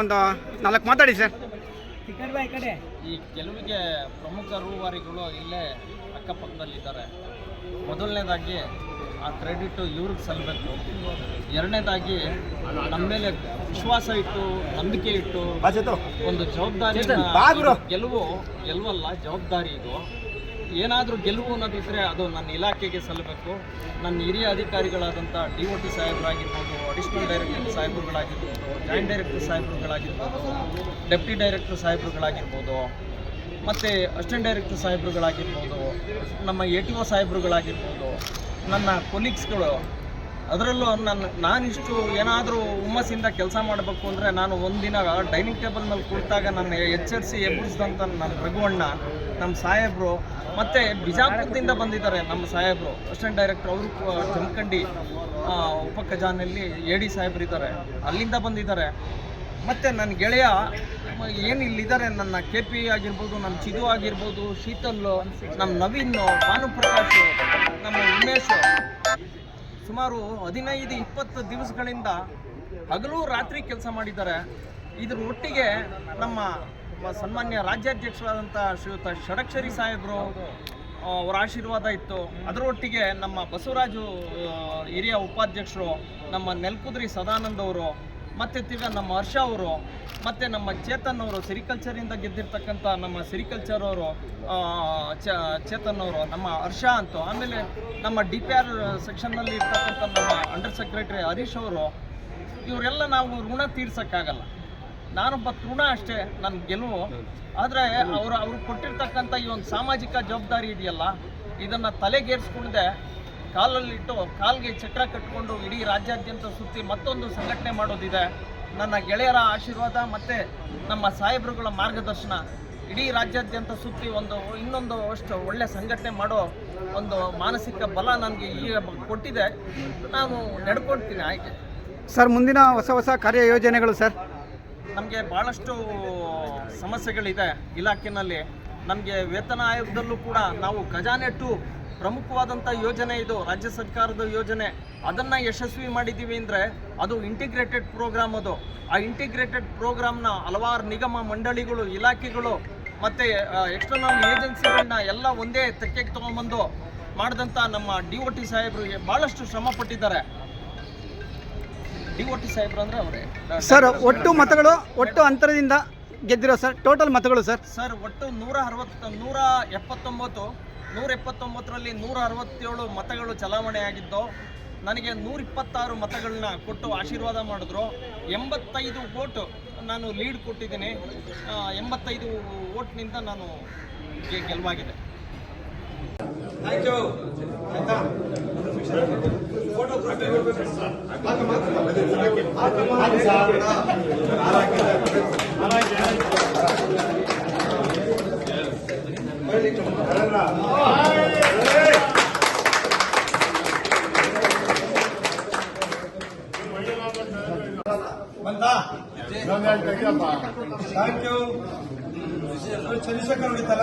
ಒಂದು ನಾಲ್ಕು ಮಾತಾಡಿ ಸರ್. ಈ ಕೆಲವಿಗೆ ಈ ಗೆಲುವಿಗೆ ಪ್ರಮುಖ ರೂವಾರಿಗಳು ಇಲ್ಲೇ ಅಕ್ಕಪಕ್ಕದಲ್ಲಿದ್ದಾರೆ. ಮೊದಲನೇದಾಗಿ ಆ ಕ್ರೆಡಿಟ್ ಇವ್ರಿಗೆ ಸಲ್ಲಬೇಕು ಎರಡನೇದಾಗಿ ನಮ್ಮ ಮೇಲೆ ವಿಶ್ವಾಸ ಇಟ್ಟು ನಂಬಿಕೆ ಇಟ್ಟು ಒಂದು ಜವಾಬ್ದಾರಿ ಗೆಲುವು ಗೆಲುವಲ್ಲ ಜವಾಬ್ದಾರಿ ಇದು. ಏನಾದರೂ ಗೆಲುವು ಅನ್ನೋದಿದ್ದರೆ ಅದು ನನ್ನ ಇಲಾಖೆಗೆ ಸಲ್ಲಬೇಕು. ನನ್ನ ಹಿರಿಯ ಅಧಿಕಾರಿಗಳಾದಂಥ ಡಿ ಒ ಟಿ ಸಾಹೇಬರಾಗಿರ್ಬೋದು ಅಡಿಷನಲ್ ಡೈರೆಕ್ಟರ್ ಸಾಹೇಬರುಗಳಾಗಿರ್ಬೋದು ಜಾಯಿಂಟ್ ಡೈರೆಕ್ಟರ್ ಸಾಹೇಬರುಗಳಾಗಿರ್ಬೋದು ಡೆಪ್ಟಿ ಡೈರೆಕ್ಟರ್ ಸಾಹೇಬರುಗಳಾಗಿರ್ಬೋದು, ಮತ್ತು ಅಸಿಸ್ಟೆಂಟ್ ಡೈರೆಕ್ಟರ್ ಸಾಹೇಬರುಗಳಾಗಿರ್ಬೋದು, ನಮ್ಮ ಎ ಟಿ ಒ ಸಾಹೇಬರುಗಳಾಗಿರ್ಬೋದು, ನನ್ನ ಕೊಲೀಗ್ಸ್ಗಳು ಅದರಲ್ಲೂ ನನ್ನ ನಾನಿಷ್ಟು ಏನಾದರೂ ಹುಮ್ಮಸ್ಸಿಂದ ಕೆಲಸ ಮಾಡಬೇಕು ಅಂದರೆ ನಾನು ಒಂದಿನ ಡೈನಿಂಗ್ ಟೇಬಲ್ ಮೇಲೆ ಕುಳಿತಾಗ ನನ್ನ ಎಚ್ಚರಿಸಿ ಎಬ್ಬರಿಸಿದಂಥ ನನ್ನ ರಘುವಣ್ಣ, ನಮ್ಮ ಸಾಹೇಬರು ಮತ್ತು ಬಿಜಾಪುರದಿಂದ ಬಂದಿದ್ದಾರೆ ನಮ್ಮ ಸಾಹೇಬರು, ಅಸಿಸ್ಟೆಂಟ್ ಡೈರೆಕ್ಟರ್ ಅವರು ಜಮಖಂಡಿ ಉಪ ಖಜಾನೆಯಲ್ಲಿ ಎ ಡಿ ಸಾಹೇಬರಿದ್ದಾರೆ ಅಲ್ಲಿಂದ ಬಂದಿದ್ದಾರೆ. ಮತ್ತು ನನ್ನ ಗೆಳೆಯ ಏನು ಇಲ್ಲಿದ್ದಾರೆ, ನನ್ನ ಕೆ ಪಿ ಆಗಿರ್ಬೋದು, ನಮ್ಮ ಚಿದು ಆಗಿರ್ಬೋದು ಶೀತಲ್ಲು ನಮ್ಮ ನವೀನ್, ಭಾನುಪ್ರಕಾಶ್, ನಮ್ಮ ಉಮೇಶ್ ಸುಮಾರು ಹದಿನೈದು, ಇಪ್ಪತ್ತು ದಿವಸಗಳಿಂದ ಹಗಲು ರಾತ್ರಿ ಕೆಲಸ ಮಾಡಿದ್ದಾರೆ. ಇದ್ರ ಒಟ್ಟಿಗೆ ನಮ್ಮ ಸನ್ಮಾನ್ಯ ರಾಜ್ಯಾಧ್ಯಕ್ಷರಾದಂಥ ಶ್ರೀಯುತ ಷಡಕ್ಷರಿ ಸಾಹೇಬರು ಅವರ ಆಶೀರ್ವಾದ ಇತ್ತು. ಅದರೊಟ್ಟಿಗೆ ನಮ್ಮ ಬಸವರಾಜು ಹಿರಿಯ ಉಪಾಧ್ಯಕ್ಷರು, ನಮ್ಮ ನೆಲ್ಕುದ್ರಿ ಸದಾನಂದ ಅವರು ಮತ್ತು ತಿರ್ಗಾ ನಮ್ಮ ಹರ್ಷ ಅವರು, ಮತ್ತು ನಮ್ಮ ಚೇತನ್ ಅವರು ಸೆರಿಕಲ್ಚರಿಂದ ಗೆದ್ದಿರ್ತಕ್ಕಂಥ ನಮ್ಮ ಸಿರಿಕಲ್ಚರ್ ಅವರು ಚೇತನ್ ಅವರು, ನಮ್ಮ ಹರ್ಷ ಅಂತ, ಆಮೇಲೆ ನಮ್ಮ ಡಿ ಪಿ ಆರ್ ಸೆಕ್ಷನ್ನಲ್ಲಿ ಇರ್ತಕ್ಕಂಥ ನಮ್ಮ ಅಂಡರ್ ಸೆಕ್ರೆಟರಿ ಹರೀಶ್ ಅವರು, ಇವರೆಲ್ಲ ನಾವು ಋಣ ತೀರ್ಸೋಕ್ಕಾಗಲ್ಲ. ನಾನೊಬ್ಬ ತೃಣ ಅಷ್ಟೇ ನನ್ನ ಗೆಲುವು. ಆದರೆ ಅವರು, ಅವ್ರು ಕೊಟ್ಟಿರ್ತಕ್ಕಂಥ ಈ ಒಂದು ಸಾಮಾಜಿಕ ಜವಾಬ್ದಾರಿ ಇದೆಯಲ್ಲ, ಇದನ್ನು ತಲೆಗೇರಿಸ್ಕೊಂಡೆ ಕಾಲಲ್ಲಿಟ್ಟು ಕಾಲ್ಗೆ ಚಕ್ರ ಕಟ್ಕೊಂಡು ಇಡೀ ರಾಜ್ಯಾದ್ಯಂತ ಸುತ್ತಿ ಮತ್ತೊಂದು ಸಂಘಟನೆ ಮಾಡೋದಿದೆ. ನನ್ನ ಗೆಳೆಯರ ಆಶೀರ್ವಾದ ಮತ್ತು ನಮ್ಮ ಸಾಹೇಬರುಗಳ ಮಾರ್ಗದರ್ಶನ. ಇಡೀ ರಾಜ್ಯಾದ್ಯಂತ ಸುತ್ತಿ ಒಂದು ಇನ್ನೊಂದು ಅಷ್ಟು ಒಳ್ಳೆ ಸಂಘಟನೆ ಮಾಡೋ ಒಂದು ಮಾನಸಿಕ ಬಲ ನನಗೆ ಈಗ ಕೊಟ್ಟಿದೆ. ನಾನು ನಡ್ಕೊಳ್ತೀನಿ ಆಯ್ಕೆ ಸರ್ ಮುಂದಿನ ಹೊಸ ಹೊಸ ಕಾರ್ಯ ಯೋಜನೆಗಳು ಸರ್? ನಮಗೆ ಭಾಳಷ್ಟು ಸಮಸ್ಯೆಗಳಿದೆ ಇಲಾಖೆನಲ್ಲಿ. ನಮಗೆ ವೇತನ ಆಯೋಗದಲ್ಲೂ ಕೂಡ ನಾವು ಖಜಾನೆ ಟು ಪ್ರಮುಖವಾದಂಥ ಯೋಜನೆ ಇದು. ರಾಜ್ಯ ಸರ್ಕಾರದ ಯೋಜನೆ. ಅದನ್ನು ಯಶಸ್ವಿ ಮಾಡಿದ್ದೀವಿ ಅಂದರೆ ಅದು ಇಂಟಿಗ್ರೇಟೆಡ್ ಪ್ರೋಗ್ರಾಮ್ ಅದು. ಆ ಇಂಟಿಗ್ರೇಟೆಡ್ ಪ್ರೋಗ್ರಾಮ್ನ ಹಲವಾರು ನಿಗಮ ಮಂಡಳಿಗಳು ಇಲಾಖೆಗಳು ಮತ್ತು ಎಕ್ಸ್ಟರ್ನಲ್ ಏಜೆನ್ಸಿಗಳನ್ನ ಎಲ್ಲ ಒಂದೇ ತೆಕ್ಕೆಗೆ ತೊಗೊಂಬಂದು ಮಾಡಿದಂಥ ನಮ್ಮ ಡಿ ಒ ಟಿ ಸಾಹೇಬರು ಭಾಳಷ್ಟು ಶ್ರಮ ಪಟ್ಟಿದ್ದಾರೆ. ಡಿ ಒ ಟಿ ಸಾಹೇಬ್ರು ಅಂದರೆ ಅವರೇ. ಸರ್ ಒಟ್ಟು ಮತಗಳು ಒಟ್ಟು ಅಂತರದಿಂದ ಗೆದ್ದಿರೋ ಸರ್ ಟೋಟಲ್ ಮತಗಳು ಸರ್? ಸರ್ ಒಟ್ಟು ನೂರ ಅರವತ್ತು ನೂರ ಎಪ್ಪತ್ತೊಂಬತ್ತು ನೂರ ಎಪ್ಪತ್ತೊಂಬತ್ತರಲ್ಲಿ ನೂರ ಅರವತ್ತೇಳು ಮತಗಳು ಚಲಾವಣೆ ಆಗಿದ್ದು ನನಗೆ ನೂರ ಇಪ್ಪತ್ತಾರು ಮತಗಳನ್ನ ಕೊಟ್ಟು ಆಶೀರ್ವಾದ ಮಾಡಿದ್ರು ಎಂಬತ್ತೈದು ಓಟು ನಾನು ಲೀಡ್ ಕೊಟ್ಟಿದ್ದೀನಿ ಎಂಬತ್ತೈದು ಓಟ್ನಿಂದ ನಾನು ಗೆಲುವಾಗಿದೆ ಥ್ಯಾಂಕ್ ಯು ಚಂದ್ರಶೇಖರ್ ಹೊಡಿತಾರ